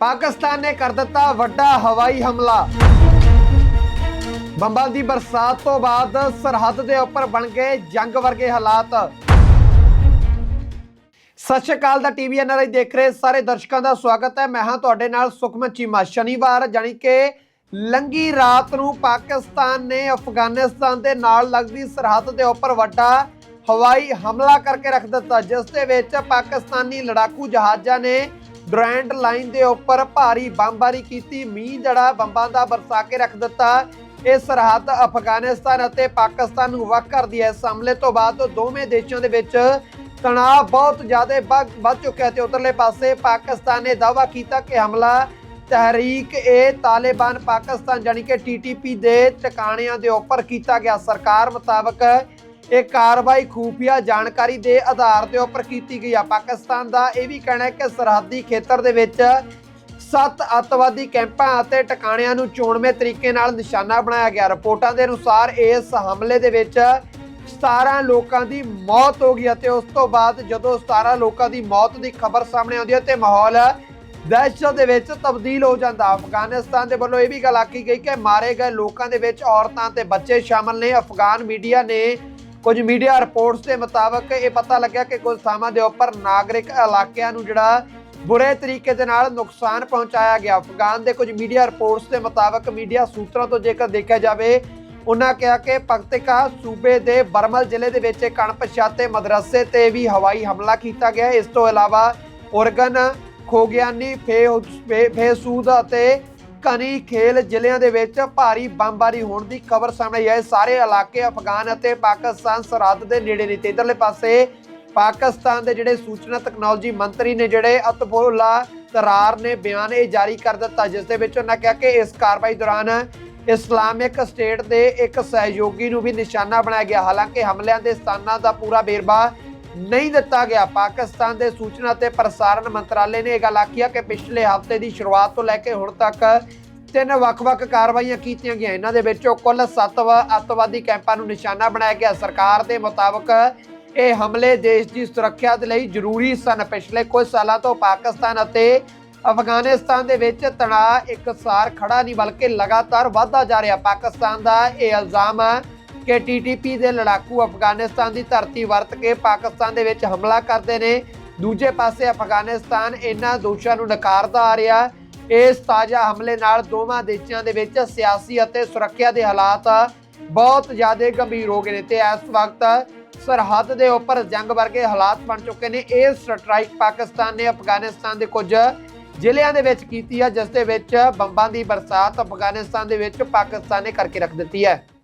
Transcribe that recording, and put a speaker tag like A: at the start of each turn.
A: ਪਾਕਿਸਤਾਨ ਨੇ ਕਰ ਦਿੱਤਾ ਵੱਡਾ ਹਵਾਈ ਹਮਲਾ। ਬੰਬਾਂ ਦੀ ਬਰਸਾਤ ਤੋਂ ਬਾਅਦ ਸਰਹੱਦ ਦੇ ਉੱਪਰ ਬਣ ਗਏ ਜੰਗ ਵਰਗੇ ਹਾਲਾਤ। ਸਤਿ ਸ਼੍ਰੀ ਅਕਾਲ ਦਾ ਟੀਵੀ ਐਨਆਰਆਈ ਦੇਖ ਰਹੇ ਸਾਰੇ ਦਰਸ਼ਕਾਂ ਦਾ ਸਵਾਗਤ ਹੈ। ਮੈਂ ਹਾਂ ਤੁਹਾਡੇ ਨਾਲ ਸੁਖਮਨ ਚੀਮਾ। ਸ਼ਨੀਵਾਰ ਜਾਨੀ ਕਿ ਲੰਗੀ ਰਾਤ ਨੂੰ ਪਾਕਿਸਤਾਨ ਨੇ ਅਫਗਾਨਿਸਤਾਨ ਦੇ ਨਾਲ ਲੱਗਦੀ ਸਰਹੱਦ ਦੇ ਉੱਪਰ ਵੱਡਾ ਹਵਾਈ ਹਮਲਾ ਕਰਕੇ ਰੱਖ ਦਿੱਤਾ, ਜਿਸ ਦੇ ਵਿੱਚ ਪਾਕਿਸਤਾਨੀ ਲੜਾਕੂ ਜਹਾਜ਼ਾਂ ਨੇ ਡਰੈਂਡ ਲਾਈਨ ਦੇ ਉੱਪਰ ਭਾਰੀ ਬੰਬਾਰੀ ਕੀਤੀ, ਮੀਂਹ ਜੜਾ ਬੰਬਾਂ ਦਾ ਬਰਸਾ ਕੇ ਰੱਖ ਦਿੱਤਾ। ਇਹ ਸਰਹੱਦ ਅਫਗਾਨਿਸਤਾਨ ਅਤੇ ਪਾਕਿਸਤਾਨ ਨੂੰ ਵੱਖ ਕਰਦੀ ਹੈ। ਇਸ ਹਮਲੇ ਤੋਂ ਬਾਅਦ ਦੋਵੇਂ ਦੇਸ਼ਾਂ ਦੇ ਵਿੱਚ ਤਣਾਅ ਬਹੁਤ ਜ਼ਿਆਦਾ ਵੱਧ ਵੱਧ ਚੁੱਕਿਆ ਤੇ ਉਧਰਲੇ ਪਾਸੇ ਪਾਕਿਸਤਾਨ ਨੇ ਦਾਅਵਾ ਕੀਤਾ ਕਿ ਹਮਲਾ ਤਹਿਰੀਕ ਏ ਤਾਲਿਬਾਨ ਪਾਕਿਸਤਾਨ ਜਾਨੀ ਕਿ ਟੀਟੀਪੀ ਦੇ ਟਿਕਾਣਿਆਂ ਦੇ ਉੱਪਰ ਕੀਤਾ ਗਿਆ। ਸਰਕਾਰ ਮੁਤਾਬਕ ਇਹ ਕਾਰਵਾਈ ਖੂਫੀਆ ਜਾਣਕਾਰੀ ਦੇ ਆਧਾਰ ਦੇ ਉੱਪਰ ਕੀਤੀ ਗਈ ਆ। ਪਾਕਿਸਤਾਨ ਦਾ ਇਹ ਵੀ ਕਹਿਣਾ ਹੈ ਕਿ ਸਰਹੱਦੀ ਖੇਤਰ ਦੇ ਵਿੱਚ ਸੱਤ ਅੱਤਵਾਦੀ ਕੈਂਪਾਂ ਅਤੇ ਟਿਕਾਣਿਆਂ ਨੂੰ ਚੋਣਵੇਂ ਤਰੀਕੇ ਨਾਲ ਨਿਸ਼ਾਨਾ ਬਣਾਇਆ ਗਿਆ। ਰਿਪੋਰਟਾਂ ਦੇ ਅਨੁਸਾਰ ਇਸ ਹਮਲੇ ਦੇ ਵਿੱਚ 17 ਲੋਕਾਂ ਦੀ ਮੌਤ ਹੋ ਗਈ ਅਤੇ ਉਸ ਤੋਂ ਬਾਅਦ ਜਦੋਂ 17 ਲੋਕਾਂ ਦੀ ਮੌਤ ਦੀ ਖਬਰ ਸਾਹਮਣੇ ਆਉਂਦੀ ਹੈ ਤੇ ਮਾਹੌਲ ਦਹਿਸ਼ਤ ਦੇ ਵਿੱਚ ਤਬਦੀਲ ਹੋ ਜਾਂਦਾ। ਅਫਗਾਨਿਸਤਾਨ ਦੇ ਵੱਲੋਂ ਇਹ ਵੀ ਗੱਲ ਆਖੀ ਗਈ ਕਿ ਮਾਰੇ ਗਏ ਲੋਕਾਂ ਦੇ ਵਿੱਚ ਔਰਤਾਂ ਤੇ ਬੱਚੇ ਸ਼ਾਮਲ ਨੇ। ਅਫਗਾਨ ਮੀਡੀਆ ਨੇ ਕੁਝ ਮੀਡੀਆ ਰਿਪੋਰਟਸ ਦੇ ਮੁਤਾਬਕ ਇਹ ਪਤਾ ਲੱਗਿਆ ਕਿ ਕੁਝ ਥਾਵਾਂ ਦੇ ਉੱਪਰ ਨਾਗਰਿਕ ਇਲਾਕਿਆਂ ਨੂੰ ਜਿਹੜਾ ਬੁਰੇ ਤਰੀਕੇ ਦੇ ਨਾਲ ਨੁਕਸਾਨ ਪਹੁੰਚਾਇਆ ਗਿਆ। ਅਫਗਾਨ ਦੇ ਕੁਝ ਮੀਡੀਆ ਰਿਪੋਰਟਸ ਦੇ ਮੁਤਾਬਕ ਮੀਡੀਆ ਸੂਤਰਾਂ ਤੋਂ ਜੇਕਰ ਦੇਖਿਆ ਜਾਵੇ, ਉਹਨਾਂ ਕਿਹਾ ਕਿ ਪਖਤਿਕਾ ਸੂਬੇ ਦੇ ਬਰਮਲ ਜ਼ਿਲ੍ਹੇ ਦੇ ਵਿੱਚ ਇੱਕ ਅਣਪਛਾਤੇ ਮਦਰਸੇ ਤੇ ਵੀ ਹਵਾਈ ਹਮਲਾ ਕੀਤਾ ਗਿਆ। ਇਸ ਤੋਂ ਇਲਾਵਾ ਉਰਗਨ ਖੋਗਿਆਨੀ ਫੇ ਫੇਸੂਦ ਅਤੇ ਕਨੀ ਖੇਲ ਜ਼ਿਲ੍ਹਿਆਂ ਦੇ ਵਿੱਚ ਭਾਰੀ ਬੰਬਾਰੀ ਹੋਣ ਦੀ ਖਬਰ ਸਾਹਮਣੇ ਆਈ ਸਾਰੇ ਇਲਾਕੇ ਅਫਗਾਨ ਅਤੇ ਪਾਕਿਸਤਾਨ ਸਰਹੱਦ ਦੇ ਨੇੜੇ ਨੇ ਤੇ ਇਧਰਲੇ ਪਾਸੇ ਪਾਕਿਸਤਾਨ ਦੇ ਜਿਹੜੇ ਸੂਚਨਾ ਤਕਨੋਲੋਜੀ ਮੰਤਰੀ ਨੇ ਜਿਹੜੇ ਅਤਬੁੱਲਾ ਤਰਾਰ ਨੇ ਬਿਆਨ ਇਹ ਜਾਰੀ ਕਰ ਦਿੱਤਾ, ਜਿਸ ਦੇ ਵਿੱਚ ਉਹਨਾਂ ਕਿਹਾ ਕਿ ਇਸ ਕਾਰਵਾਈ ਦੌਰਾਨ ਇਸਲਾਮਿਕ ਸਟੇਟ ਦੇ ਇੱਕ ਸਹਿਯੋਗੀ ਨੂੰ ਵੀ ਨਿਸ਼ਾਨਾ ਬਣਾਇਆ ਗਿਆ। ਹਾਲਾਂਕਿ ਹਮਲਿਆਂ ਦੇ ਸਥਾਨਾਂ ਦਾ ਪੂਰਾ ਵੇਰਵਾ ਨਹੀਂ ਦਿੱਤਾ ਗਿਆ। ਪਾਕਿਸਤਾਨ ਦੇ ਸੂਚਨਾ ਤੇ ਪ੍ਰਸਾਰਣ ਮੰਤਰਾਲੇ ਨੇ ਇਹ ਗੱਲ ਆਖੀ ਹੈ ਕਿ ਪਿਛਲੇ ਹਫ਼ਤੇ ਦੀ ਸ਼ੁਰੂਆਤ ਤੋਂ ਲੈ ਕੇ ਹੁਣ ਤੱਕ ਤਿੰਨ ਵੱਖ-ਵੱਖ ਕਾਰਵਾਈਆਂ ਕੀਤੀਆਂ ਗਈਆਂ। ਇਹਨਾਂ ਦੇ ਵਿੱਚੋਂ ਕੁੱਲ 7 ਅੱਤਵਾਦੀ ਕੈਂਪਾਂ ਨੂੰ ਨਿਸ਼ਾਨਾ ਬਣਾਇਆ ਗਿਆ। ਸਰਕਾਰ ਦੇ ਮੁਤਾਬਕ ਇਹ ਹਮਲੇ ਦੇਸ਼ ਦੀ ਸੁਰੱਖਿਆ ਦੇ ਲਈ ਜ਼ਰੂਰੀ ਸਨ। ਪਿਛਲੇ ਕੁਝ ਸਾਲਾਂ ਤੋਂ ਪਾਕਿਸਤਾਨ ਅਤੇ ਅਫਗਾਨਿਸਤਾਨ ਦੇ ਵਿੱਚ ਤਣਾਅ ਇੱਕ ਸਾਰ ਖੜਾ ਨਹੀਂ, ਬਲਕਿ ਲਗਾਤਾਰ ਵਧਦਾ ਜਾ ਰਿਹਾ। ਪਾਕਿਸਤਾਨ ਦਾ ਇਹ ਇਲਜ਼ਾਮ ਹੈ ਕਿ ਟੀਟੀਪੀ ਦੇ ਲੜਾਕੂ ਅਫਗਾਨਿਸਤਾਨ ਦੀ ਧਰਤੀ ਵਰਤ ਕੇ ਪਾਕਿਸਤਾਨ ਦੇ ਵਿੱਚ ਹਮਲਾ ਕਰਦੇ ਨੇ। ਦੂਜੇ ਪਾਸੇ ਅਫਗਾਨਿਸਤਾਨ ਇਹਨਾਂ ਦੋਸ਼ਾਂ ਨੂੰ ਨਕਾਰਦਾ ਆ ਰਿਹਾ। ਇਸ ਤਾਜ਼ਾ ਹਮਲੇ ਨਾਲ ਦੋਵਾਂ ਦੇਸ਼ਾਂ ਦੇ ਵਿੱਚ ਸਿਆਸੀ ਅਤੇ ਸੁਰੱਖਿਆ ਦੇ ਹਾਲਾਤ ਬਹੁਤ ਜ਼ਿਆਦਾ ਗੰਭੀਰ ਹੋ ਗਏ ਨੇ ਤੇ ਇਸ ਵਕਤ ਸਰਹੱਦ ਦੇ ਉੱਪਰ ਜੰਗ ਵਰਗੇ ਹਾਲਾਤ ਬਣ ਚੁੱਕੇ ਨੇ। ਇਹ ਸਟ੍ਰਾਈਕ ਪਾਕਿਸਤਾਨ ਨੇ ਅਫਗਾਨਿਸਤਾਨ ਦੇ ਕੁਝ ਜ਼ਿਲ੍ਹਿਆਂ ਦੇ ਵਿੱਚ ਕੀਤੀ ਹੈ ਜਿਸ ਦੇ ਵਿੱਚ ਬੰਬਾਂ ਦੀ ਬਰਸਾਤ ਅਫਗਾਨਿਸਤਾਨ ਦੇ ਵਿੱਚ ਪਾਕਿਸਤਾਨ ਨੇ ਕਰਕੇ ਰੱਖ ਦਿੱਤੀ ਹੈ।